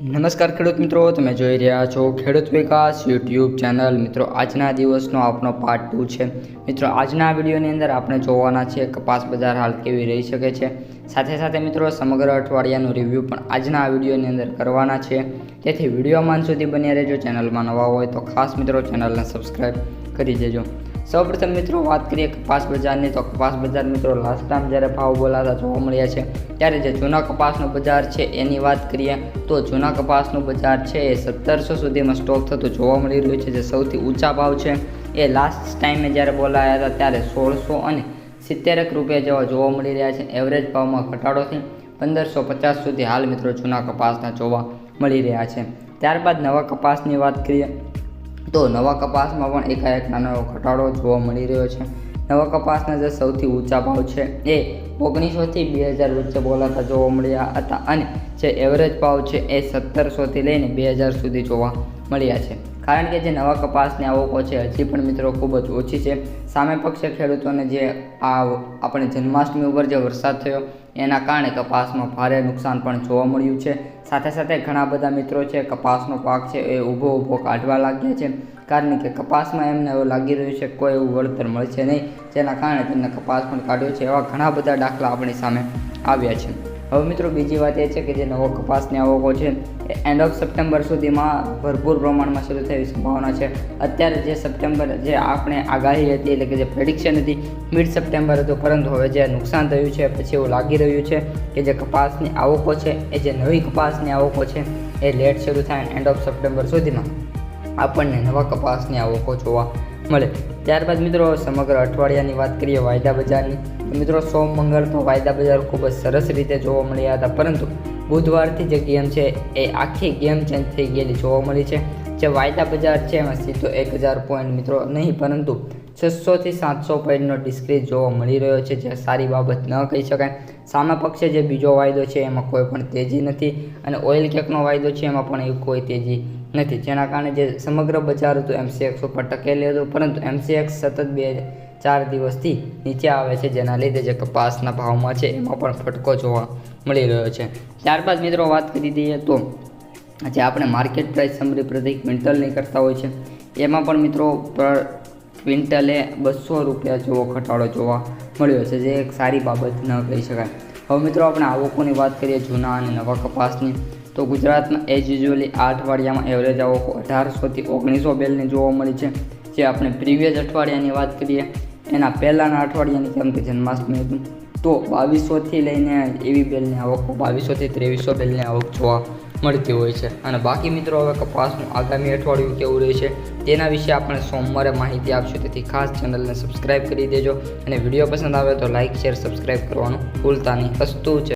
નમસ્કાર ખેડૂત મિત્રો, તમે જોઈ રહ્યા છો ખેડૂત વિકાસ યુટ્યુબ ચેનલ. મિત્રો, આજના દિવસનો આપણો પાર્ટ ટુ છે. મિત્રો, આજના વિડીયોની અંદર આપણે જોવાના છે કપાસ બજાર હાલ કેવી રહી શકે છે. સાથે સાથે મિત્રો, સમગ્ર અઠવાડિયાનું રિવ્યૂ પણ આજના વિડીયોની અંદર કરવાના છે. તેથી વિડીયોમાં સુધી બન્યા રહેજો. ચેનલમાં નવા હોય તો ખાસ મિત્રો, ચેનલને સબસ્ક્રાઈબ કરી દેજો. સૌપ્રથમ મિત્રો વાત કરીએ કપાસ બજારની. તો કપાસ બજાર મિત્રો લાસ્ટ ટાઈમ જ્યારે ભાવ બોલાતા જોવા મળ્યા છે, ત્યારે જે જૂના કપાસનું બજાર છે એની વાત કરીએ, તો જૂના કપાસનું બજાર છે એ સત્તરસો સુધીમાં સ્ટોક થતું જોવા મળી રહ્યું છે, જે સૌથી ઊંચા ભાવ છે. એ લાસ્ટ ટાઈમે જ્યારે બોલાયા હતા ત્યારે સોળસો અને સિત્તેરક રૂપિયા જેવા જોવા મળી રહ્યા છે. એવરેજ ભાવમાં ઘટાડોથી પંદરસો પચાસ સુધી હાલ મિત્રો જૂના કપાસના જોવા મળી રહ્યા છે. ત્યારબાદ નવા કપાસની વાત કરીએ તો નવા કપાસમાં પણ એકાએક નાનો એવો ઘટાડો જોવા મળી રહ્યો છે. નવા કપાસના જે સૌથી ઊંચા ભાવ છે એ ઓગણીસોથી બે હજાર વચ્ચે બોલાતા જોવા મળ્યા હતા અને જે એવરેજ ભાવ છે એ સત્તરસોથી લઈને બે હજાર સુધી જોવા મળ્યા છે. કારણ કે જે નવા કપાસની આવકો છે, હજી પણ મિત્રો ખૂબ જ ઓછી છે. સામે પક્ષે ખેડૂતોને જે આ આપણે જન્માષ્ટમી ઉપર જે વરસાદ થયો, એના કારણે કપાસમાં ભારે નુકસાન પણ જોવા મળ્યું છે. સાથે સાથે ઘણા બધા મિત્રો છે, કપાસનો પાક છે, એ ઊભો ઊભો કાઢવા લાગ્યા છે. કારણ કે કપાસમાં એમને એવું લાગી રહ્યું છે, કોઈ એવું વળતર મળશે નહીં. જેના કારણે તેમને કપાસ પણ કાઢ્યો છે, એવા ઘણા બધા દાખલા આપણી સામે આવ્યા છે. હવે મિત્રો બીજી વાત એ છે કે જે નવો કપાસની આવકો છે, એ એન્ડ ઓફ સપ્ટેમ્બર સુધીમાં ભરપૂર પ્રમાણમાં શરૂ થવી સંભાવના છે. અત્યારે જે સપ્ટેમ્બર જે આપણે આગાહી હતી એટલે કે જે પ્રેડિક્શન હતી મિડ સપ્ટેમ્બર હતું, પરંતુ હવે જે નુકસાન થયું છે, પછી એવું લાગી રહ્યું છે કે જે કપાસની આવકો છે, એ જે નવી કપાસની આવકો છે, એ લેટ શરૂ થાય એન્ડ ઓફ સપ્ટેમ્બર સુધીમાં. આપણને નવા કપાસની આવકો જોવા મળે. ત્યારબાદ મિત્રો, સમગ્ર અઠવાડિયાની વાત કરીએ વાયદા બજારની. મિત્રો, સોમ, મંગળ તો વાયદા બજાર ખૂબ જ સરસ રીતે જોવા મળ્યા હતા, પરંતુ બુધવારથી જે ગેમ છે એ આખી ગેમ ચેન્જ થઈ ગયેલી જોવા મળી છે. જે વાયદા બજાર છે એમાં સીધો એક હજાર પોઈન્ટ મિત્રો નહીં, પરંતુ છસોથી સાતસો પોઈન્ટનો ડિસ્ક્રીઝ જોવા મળી રહ્યો છે જે સારી બાબત ન કહી શકાય. સામે પક્ષે જે બીજો વાયદો છે, એમાં કોઈ પણ તેજી નથી અને ઓઇલ કેકનો વાયદો છે, એમાં પણ એવી કોઈ તેજી નથી. જેના કારણે જે સમગ્ર બજાર હતું એમસીએક્સ ઉપર ટકેલી હતું, પરંતુ એમસીએક્સ સતત બે ચાર દિવસથી નીચે આવે છે, જેના લીધે જે કપાસના ભાવમાં છે, એમાં પણ ફટકો જોવા મળી રહ્યો છે. ત્યારબાદ મિત્રો વાત કરી દઈએ તો જે આપણે માર્કેટ પ્રાઇસ સમરી પ્રતિ ક્વિન્ટલની કરતા હોય છે. એમાં પણ મિત્રો ક્વિન્ટલે બસો રૂપિયા જેવો ઘટાડો જોવા મળ્યો છે, જે એક સારી બાબત ન કહી શકાય. હવે મિત્રો આપણે આવકોની વાત કરીએ, જૂના અને નવા કપાસની. તો ગુજરાતમાં એઝ યુઝ્યુઅલી આ અઠવાડિયામાં એવરેજ આવકો અઢારસોથી ઓગણીસો બેલની જોવા મળી છે. જે આપણે પ્રીવિયસ અઠવાડિયાની વાત કરીએ, એના પહેલાંના અઠવાડિયાની કેમ કે જન્માષ્ટમી હતું. તો બાવીસોથી લઈને એવી બેલની આવક, બાવીસોથી ત્રેવીસો બેલની આવક જોવા મળતી હોય છે. અને બાકી મિત્રો હવે કપાસનું આગામી અઠવાડિયું કેવું રહેશે તેના વિશે આપણે સોમવારે માહિતી આપશું. તેથી ખાસ ચેનલને સબસ્ક્રાઈબ કરી દેજો. અને વીડિયો પસંદ આવે તો લાઇક શેર સબસ્ક્રાઈબ કરવાનું ભૂલતા નહીં. અસ્તુ છે